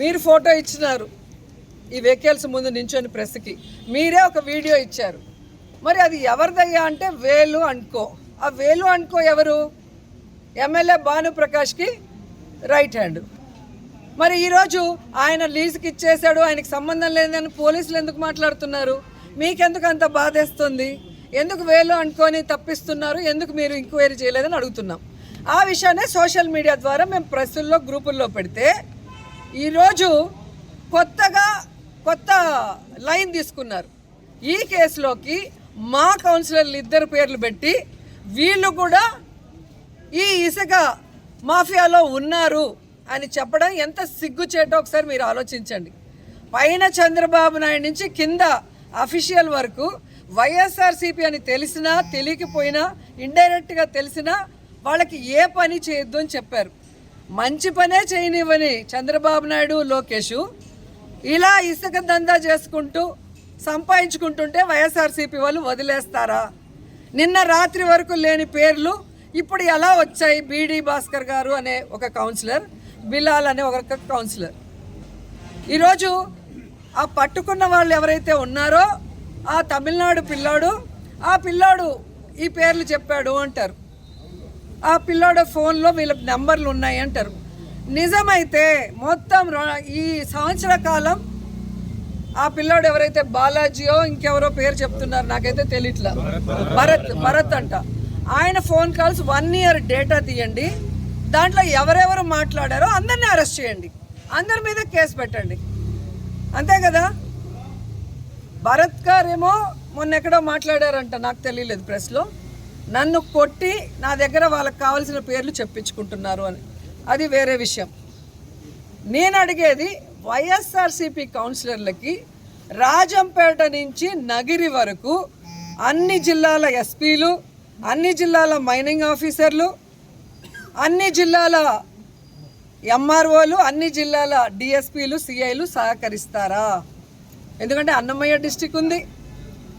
మీరు ఫోటో ఇచ్చినారు. ఈ వెహికల్స్ ముందు నించొని ప్రెస్కి. మీరే ఒక వీడియో ఇచ్చారు. మరి అది ఎవరిదయ్యా అంటే వేలు అనుకో. ఆ వేలు అనుకో ఎవరు? ఎమ్మెల్యే భానుప్రకాష్కి రైట్ హ్యాండ్. మరి ఈరోజు ఆయన లీజుకి ఇచ్చేశాడు ఆయనకి సంబంధం లేదని పోలీసులు ఎందుకు మాట్లాడుతున్నారు? మీకెందుకు అంత బాధేస్తుంది? ఎందుకు వేలు అనుకొని తప్పిస్తున్నారు? ఎందుకు మీరు ఎంక్వైరీ చేయలేదని అడుగుతున్నాం. ఆ విషయాన్ని సోషల్ మీడియా ద్వారా మేము ప్రెస్సుల్లో గ్రూపుల్లో పెడితే ఈరోజు కొత్తగా కొత్త లైన్ తీసుకున్నారు. ఈ కేసులోకి మా కౌన్సిలర్లు ఇద్దరు పేర్లు పెట్టి వీళ్ళు కూడా ఈ ఇసుక మాఫియాలో ఉన్నారు అని చెప్పడం ఎంత సిగ్గుచేటో ఒకసారి మీరు ఆలోచించండి. పైన చంద్రబాబు నాయుడు నుంచి కింద అఫీషియల్ వరకు వైఎస్ఆర్సీపీ అని తెలిసినా తెలియకపోయినా ఇండైరెక్ట్గా తెలిసినా వాళ్ళకి ఏ పని చేయొద్దు అని చెప్పారు. మంచి పనే చేయనివ్వని చంద్రబాబు నాయుడు లోకేష్ ఇలా ఇసుక దందా చేసుకుంటూ సంపాదించుకుంటుంటే వైఎస్ఆర్సీపీ వాళ్ళు వదిలేస్తారా? నిన్న రాత్రి వరకు లేని పేర్లు ఇప్పుడు ఎలా వచ్చాయి? బీడీ భాస్కర్ గారు అనే ఒక కౌన్సిలర్ బిలాల్ అనే ఒక కౌన్సిలర్. ఈరోజు ఆ పట్టుకున్న వాళ్ళు ఎవరైతే ఉన్నారో ఆ తమిళనాడు పిల్లాడు ఆ పిల్లాడు ఈ పేర్లు చెప్పాడు అంటారు. ఆ పిల్లోడ ఫోన్లో వీళ్ళ నెంబర్లు ఉన్నాయి అంటారు. నిజమైతే మొత్తం ఈ సంవత్సర కాలం ఆ పిల్లోడు ఎవరైతే బాలాజీయో ఇంకెవరో పేరు చెప్తున్నారు నాకైతే తెలియట్లా. భరత్ భరత్ అంట. ఆయన phone calls one year data తీయండి. దాంట్లో ఎవరెవరు మాట్లాడారో అందరిని అరెస్ట్ చేయండి. అందరి మీద కేసు పెట్టండి. అంతే కదా? భరత్ గారేమో మొన్న ఎక్కడో మాట్లాడారంట నాకు తెలియలేదు ప్రెస్లో. నన్ను కొట్టి నా దగ్గర వాళ్ళకి కావాల్సిన పేర్లు చెప్పించుకుంటున్నారు అని. అది వేరే విషయం. నేను అడిగేది వైఎస్ఆర్సీపీ కౌన్సిలర్లకి రాజంపేట నుంచి నగిరి వరకు అన్ని జిల్లాల ఎస్పీలు అన్ని జిల్లాల మైనింగ్ ఆఫీసర్లు అన్ని జిల్లాల ఎంఆర్ఓలు అన్ని జిల్లాల డిఎస్పీలు సిఐలు సహకరిస్తారా? ఎందుకంటే అన్నమయ్య డిస్టిక్ ఉంది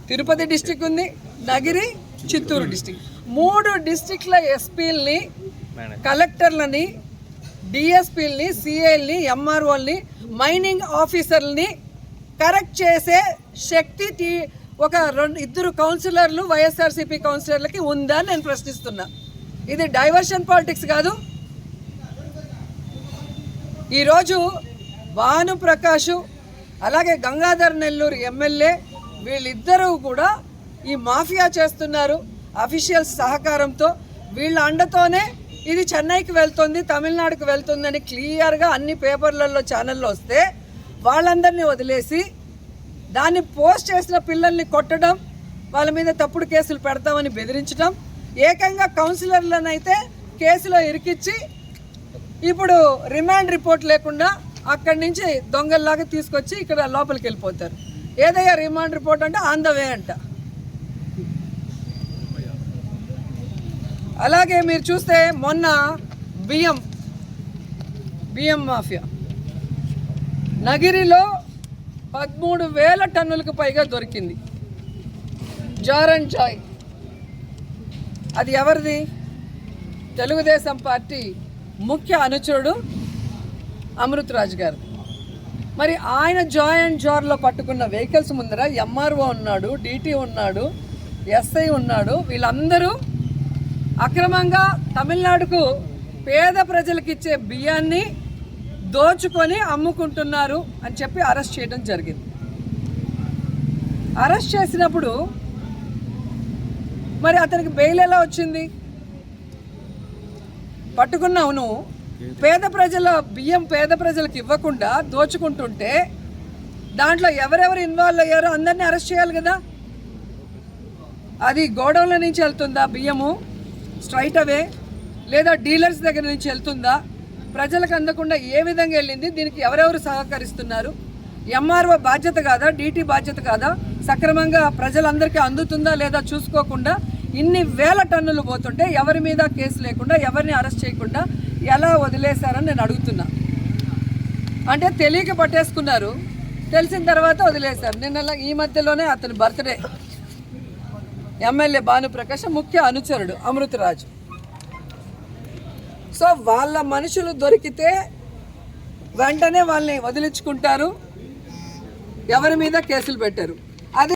తిరుపతి డిస్టిక్ ఉంది నగిరి చిత్తూరు డిస్టిక్. మూడు డిస్టిక్ల ఎస్పీలని కలెక్టర్లని డిఎస్పీలని సిఐల్ని ఎంఆర్ఓల్ని మైనింగ్ ఆఫీసర్లని కరెక్ట్ చేసే శక్తి తీ- ఒక రెండు ఇద్దరు కౌన్సిలర్లు వైఎస్ఆర్సీపీ కౌన్సిలర్లకి ఉందా నేను ప్రశ్నిస్తున్నా. ఇది డైవర్షన్ పాలిటిక్స్ కాదు. ఈరోజు భాను ప్రకాష్ అలాగే గంగాధర్ నెల్లూరు ఎమ్మెల్యే వీళ్ళిద్దరూ కూడా ఈ మాఫియా చేస్తున్నారు అఫీషియల్స్ సహకారంతో. వీళ్ళ అండతోనే ఇది చెన్నైకి వెళ్తుంది తమిళనాడుకు వెళ్తుందని క్లియర్గా అన్ని పేపర్లలో ఛానల్లో వస్తే వాళ్ళందరినీ వదిలేసి దాన్ని పోస్ట్ చేసిన పిల్లల్ని కొట్టడం వాళ్ళ మీద తప్పుడు కేసులు పెడతామని బెదిరించడం ఏకంగా కౌన్సిలర్లనైతే కేసులో ఇరికిచ్చి ఇప్పుడు రిమాండ్ రిపోర్ట్ లేకుండా అక్కడి నుంచి దొంగల్లాగా తీసుకొచ్చి ఇక్కడ లోపలికి వెళ్ళిపోతారు. ఏదయ్యా రిమాండ్ రిపోర్ట్ అంటే ఆన్ ద వే అంట. అలాగే మీరు చూస్తే మొన్న బియ్యం బియ్యం మాఫియా. నగిరిలో పదమూడు వేల టన్నులకు పైగా దొరికింది. Jar and joy. అది ఎవరిది? తెలుగుదేశం పార్టీ ముఖ్య అనుచరుడు అమృతరాజు గారు మరి ఆయన జాయ్ అండ్ జార్లో పట్టుకున్న వెహికల్స్ ముందర ఎంఆర్ఓ ఉన్నాడు డీటీ ఉన్నాడు ఎస్ఐ ఉన్నాడు వీళ్ళందరూ అక్రమంగా తమిళనాడుకు పేద ప్రజలకిచ్చే బియ్యాన్ని దోచుకొని అమ్ముకుంటున్నారు అని చెప్పి అరెస్ట్ చేయడం జరిగింది. అరెస్ట్ చేసినప్పుడు మరి అతనికి బెయిల్ ఎలా వచ్చింది? పట్టుకున్నావు నువ్వు. పేద ప్రజల బియ్యం పేద ప్రజలకు ఇవ్వకుండా దోచుకుంటుంటే దాంట్లో ఎవరెవరు ఇన్వాల్వ్ అయ్యారో అందరినీ అరెస్ట్ చేయాలి కదా? అది గోడౌన్ల నుంచి వెళ్తుందా బియ్యము? స్ట్రైట్ అవే లేదా డీలర్స్ దగ్గర నుంచి వెళ్తుందా? ప్రజలకు అందకుండా ఏ విధంగా వెళ్ళింది? దీనికి ఎవరెవరు సహకరిస్తున్నారు? ఎంఆర్ఓ బాధ్యత కాదా? డీటీ బాధ్యత కాదా? సక్రమంగా ప్రజలందరికీ అందుతుందా లేదా చూసుకోకుండా ఇన్ని వేల టన్నులు పోతుంటే ఎవరి మీద కేసు లేకుండా ఎవరిని అరెస్ట్ చేయకుండా ఎలా వదిలేశారని నేను అడుగుతున్నా. అంటే తెలియక పట్టేసుకున్నారు. తెలిసిన తర్వాత వదిలేశారు. నిన్న ఈ మధ్యలోనే అతని బర్త్డే. ఎమ్మెల్యే భానుప్రకాష్ ముఖ్య అనుచరుడు అమృతరాజు. సో వాళ్ళ మనుషులు దొరికితే వెంటనే వాళ్ళని వదిలించుకుంటారు. ఎవరి మీద కేసులు పెట్టారు. అది